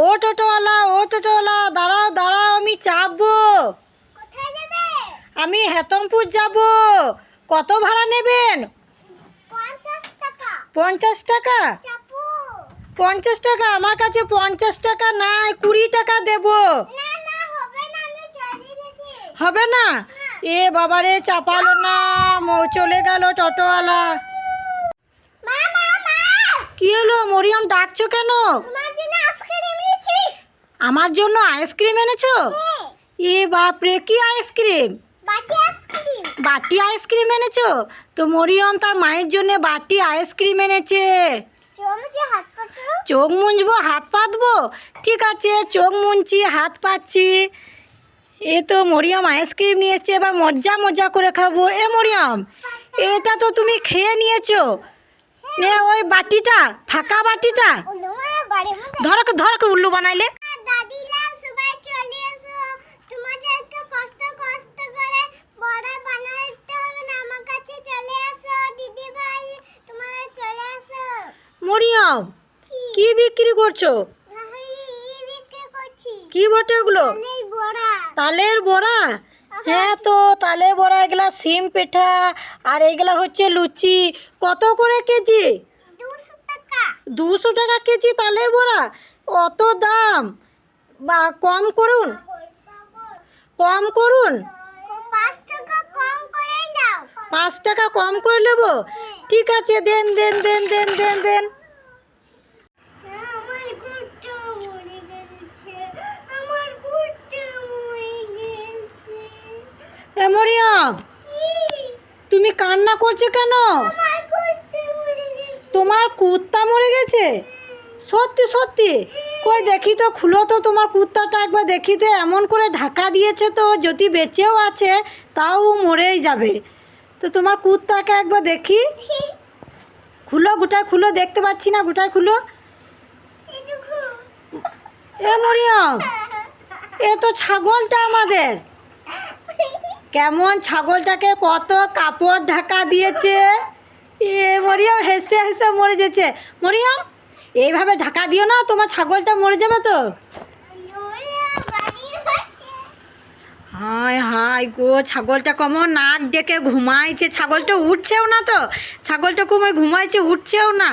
ও টোটোওয়ালা ও টোটোওয়ালা দাঁড়াও দাঁড়াও আমি চাপবো। আমি হেতমপুর যাব। কত ভাড়া নেবেন? পঞ্চাশ টাকা। পঞ্চাশ টাকা? আমার কাছে পঞ্চাশ টাকা নাই কুড়ি টাকা দেবো। হবে না না? এ বাবারে চাপালো না চলে গেল টোটোওয়ালা। কি হলো? মরিয়ম ডাকছো কেন তোমার জন্য আইসক্রিম এনেছি আমার জন্য আইসক্রিম এনেছো? হ্যাঁ। এ বাপরে কি আইসক্রিম? বাটি আইসক্রিম। এনেছো? তো মরিয়ম তার মায়ের জন্য বাটি আইসক্রিম এনেছে। চোখ মুঞ্জবো হাত পাতবো ঠিক আছে চোখ মুনছি হাত পাচ্ছি। এ তো মরিয়ম আইসক্রিম নিয়ে এসছে এবার মজা মজা করে খাব। এ মরিয়ম এটা তো তুমি খেয়ে নিয়েছো। নে ওই বাটিটা ফাঁকা বাটিটা। ধরো ধরো উল্লু বানাইলে। মরিয়ম কি বিক্রি করছ? কি বটে ওগুলো? তালের বড়া? হ্যাঁ তো, তালের বড়া, এগুলা সিম পিঠা, আর এগুলা হচ্ছে লুচি। কত করে কেজি? দুশো টাকা কেজি তালের বড়া? অত দাম? বা, কম করুন। কম করুন? পাঁচ টাকা কম করে নেব। ঠিক আছে, দেন দেন দেন দেন দেন দেন। মরিয়ম তুমি কান্না করছ কেন? তোমার কুত্তা মরে গেছে? সত্যি সত্যি? কই দেখি তো খুলো তো তোমার কুত্তাটা একবার দেখি তো এমন করে ঢাকা দিয়েছে তো যদি বেঁচেও আছে তাও মরেই যাবে। তো তোমার কুত্তাকে একবার দেখি। খুলো গোটায় খুলো দেখতে পাচ্ছি না গোটায় খুলো। এ মরিয়ম এ তো ছাগলটা আমাদের। কেমন ছাগলটাকে কত কাপড় ঢাকা দিয়েছে? এ মরিয়াম হেসে হেসে মরে যেছে মরিয়ম, এইভাবে ঢাকা দিও না, তোমার ছাগলটা মরে যাবে তো। হায় হায় গো, ছাগলটা কেমন নাক ডেকে ঘুমাইছে। ছাগলটা উঠছেও না তো। ছাগলটা কমে ঘুমাইছে, উঠছেও না।